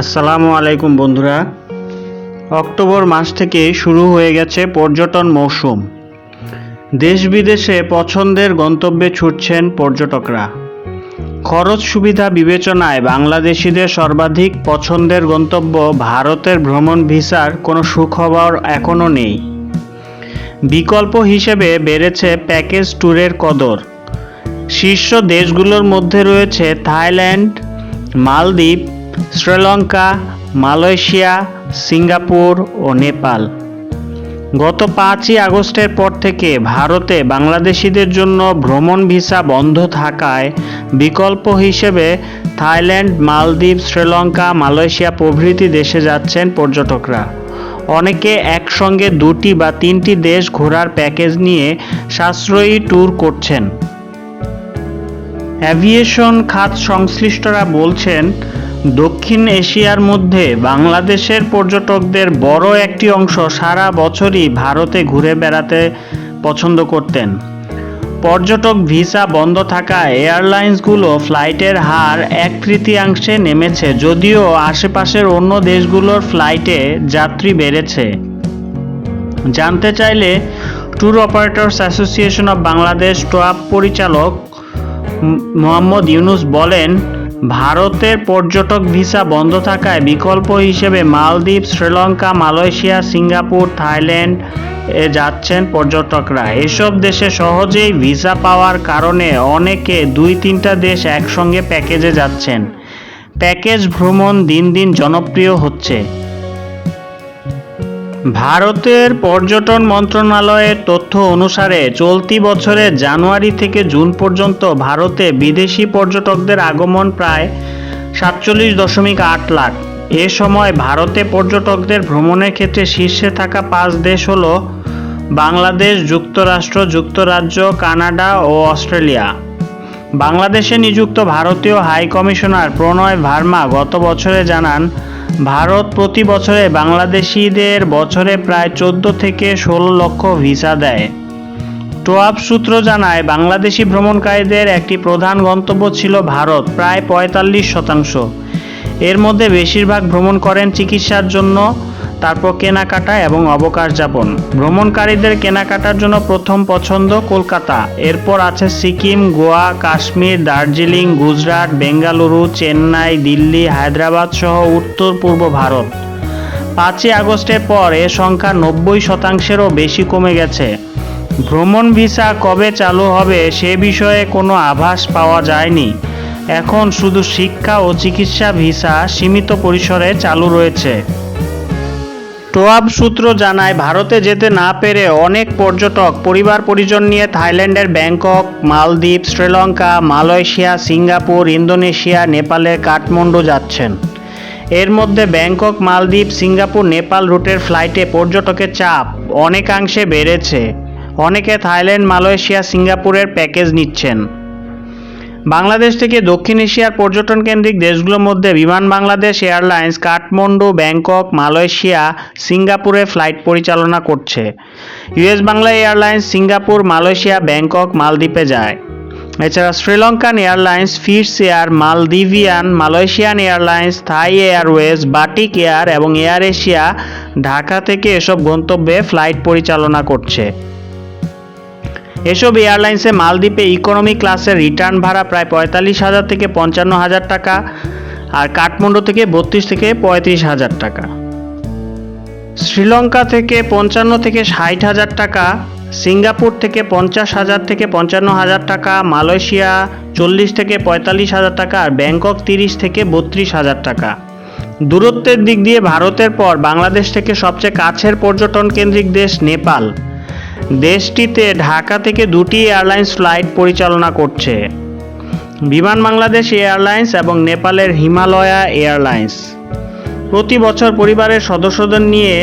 আসসালামু আলাইকুম বন্ধুরা। অক্টোবর মাস থেকে শুরু হয়ে গেছে পর্যটন মৌসুম। দেশ বিদেশে পছন্দের গন্তব্যে ছুটছেন পর্যটকরা। খরচ সুবিধা বিবেচনায় বাংলাদেশিদের সর্বাধিক পছন্দের গন্তব্য ভারতের ভ্রমণ ভিসার কোনো সুখবর এখনও নেই। বিকল্প হিসেবে বেড়েছে প্যাকেজ ট্যুরের কদর। শীর্ষ দেশগুলোর মধ্যে রয়েছে থাইল্যান্ড, মালদ্বীপ শ্রীলঙ্কা, মালয়েশিয়া, সিঙ্গাপুর ও নেপাল। গত পাঁচই আগস্টের পর থেকে ভারতে বাংলাদেশিদের জন্য ভ্রমণ ভিসা বন্ধ থাকায় বিকল্প হিসেবে থাইল্যান্ড, মালদ্বীপ, শ্রীলঙ্কা, মালয়েশিয়া প্রভৃতি দেশে যাচ্ছেন পর্যটকরা। অনেকে একসঙ্গে দুটি বা তিনটি দেশ ঘোরার প্যাকেজ নিয়ে সাশ্রয়ী ট্যুর করছেন। অ্যাভিয়েশন খাত সংশ্লিষ্টরা বলছেন, দক্ষিণ এশিয়ার মধ্যে বাংলাদেশের পর্যটকদের বড় একটি অংশ সারা বছরই ভারতে ঘুরে বেড়াতে পছন্দ করতেন। পর্যটক ভিসা বন্ধ থাকা এয়ারলাইন্সগুলো ফ্লাইটের হার এক তৃতীয়াংশে নেমেছে, যদিও আশেপাশের অন্য দেশগুলোর ফ্লাইটে যাত্রী বেড়েছে। জানতে চাইলে tour operators association of Bangladesh TOAB পরিচালক মোহাম্মদ ইউনুস বলেন, ভারতের পর্যটক ভিসা বন্ধ থাকায় বিকল্প হিসেবে মালদ্বীপ, শ্রীলঙ্কা, মালয়েশিয়া, সিঙ্গাপুর, থাইল্যান্ড এ যাচ্ছেন পর্যটকরা। এসব দেশে সহজেই ভিসা পাওয়ার কারণে অনেকে দুই তিনটা দেশ একসঙ্গে প্যাকেজে যাচ্ছেন। প্যাকেজ ভ্রমণ দিন দিন জনপ্রিয় হচ্ছে। ভারতের পর্যটন মন্ত্রণালয়ের তথ্য অনুসারে চলতি বছরের জানুয়ারি থেকে জুন পর্যন্ত ভারতে বিদেশি পর্যটকদের আগমন প্রায় সাতচল্লিশ দশমিক আট লাখ। এ সময় ভারতে পর্যটকদের ভ্রমণের ক্ষেত্রে শীর্ষে থাকা পাঁচ দেশ হল বাংলাদেশ, যুক্তরাষ্ট্র, যুক্তরাজ্য, কানাডা ও অস্ট্রেলিয়া। বাংলাদেশে নিযুক্ত ভারতীয় হাই কমিশনার প্রণয় ভার্মা গত বছরে জানান ভারত প্রতি বছরে বাংলাদেশিদের বছরে প্রায় চোদ্দ থেকে ষোলো লক্ষ ভিসা দেয়। টোয়াব সূত্র জানায়, বাংলাদেশি ভ্রমণকারীদের একটি প্রধান গন্তব্য ছিল ভারত, প্রায় পঁয়তাল্লিশ শতাংশ। এর মধ্যে বেশিরভাগ ভ্রমণ করেন চিকিৎসার জন্য। তারপর কেনাকাটা এবং অবকাশ যাপন। ভ্রমণকারীদের কেনাকাটার জন্য প্রথম পছন্দ কলকাতা। এরপর আছে সিকিম, গোয়া, কাশ্মীর, দার্জিলিং, গুজরাট, বেঙ্গালুরু, চেন্নাই, দিল্লি, হায়দ্রাবাদ সহ উত্তর পূর্ব ভারত। পাঁচই আগস্টের পর এ সংখ্যা নব্বই শতাংশেরও বেশি কমে গেছে। ভ্রমণ ভিসা কবে চালু হবে সে বিষয়ে কোনো আভাস পাওয়া যায়নি। এখন শুধু শিক্ষা ও চিকিৎসা ভিসা সীমিত পরিসরে চালু রয়েছে। টোয়াব সূত্র জানায়, ভারতে যেতে না পেরে অনেক পর্যটক, পরিবার পরিজন নিয়ে থাইল্যান্ডের ব্যাংকক, মালদ্বীপ, শ্রীলঙ্কা, মালয়েশিয়া, সিঙ্গাপুর, ইন্দোনেশিয়া নেপালের কাঠমান্ডু যাচ্ছেন। এর মধ্যে ব্যাংকক, মালদ্বীপ, সিঙ্গাপুর, নেপাল রুটের ফ্লাইটে পর্যটকের চাপ অনেকাংশে বেড়েছে। অনেকে থাইল্যান্ড, মালয়েশিয়া, সিঙ্গাপুরের প্যাকেজ নিচ্ছেন। বাংলাদেশ থেকে দক্ষিণ এশিয়ার পর্যটন কেন্দ্রিক দেশগুলোর মধ্যে Biman Bangladesh airlines, Kathmandu, Bangkok, Malaysia, সিঙ্গাপুরে ফ্লাইট পরিচালনা করছে। US Bangla airlines, Singapore, Malaysia, Bangkok, মালদ্বীপে যায়। এছাড়া Sri Lankan airlines fits air Maldivian Malaysian airlines, Thai airways, Batik air এবং এয়ার এশিয়া, ঢাকা থেকে এসব গন্তব্যে ফ্লাইট পরিচালনা করছে। এসব এয়ারলাইন্সে মালদ্বীপে ইকোনমি ক্লাসের রিটার্ন ভাড়া প্রায় পঁয়তাল্লিশ হাজার থেকে পঞ্চান্ন হাজার টাকা আর কাঠমান্ডু থেকে বত্রিশ থেকে পঁয়ত্রিশ হাজার টাকা। শ্রীলঙ্কা থেকে পঞ্চান্ন থেকে ষাট হাজার টাকা, সিঙ্গাপুর থেকে পঞ্চাশ হাজার থেকে পঞ্চান্ন হাজার টাকা, মালয়েশিয়া চল্লিশ থেকে পঁয়তাল্লিশ হাজার টাকা আর ব্যাংকক তিরিশ থেকে বত্রিশ হাজার টাকা। দূরত্বের দিক দিয়ে ভারতের পর বাংলাদেশ থেকে সবচেয়ে কাছের পর্যটন কেন্দ্রিক দেশ নেপাল। দেশটিতে ঢাকা থেকে দুটি এয়ারলাইন্স ফ্লাইট পরিচালনা করছে। বিমান বাংলাদেশ এয়ারলাইন্স এবং নেপালের হিমালয়া এয়ারলাইন্স। প্রতি বছর পরিবারের সদস্যদের নিয়ে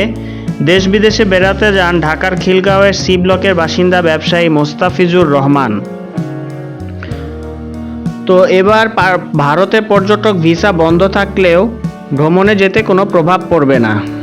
দেশ বিদেশে বেড়াতে যান ঢাকার খিলগাঁওয়ের সি ব্লকের বাসিন্দা ব্যবসায়ী মোস্তাফিজুর রহমান। তো এবার ভারতে পর্যটক ভিসা বন্ধ থাকলেও ভ্রমণে যেতে কোনো প্রভাব পড়বে না।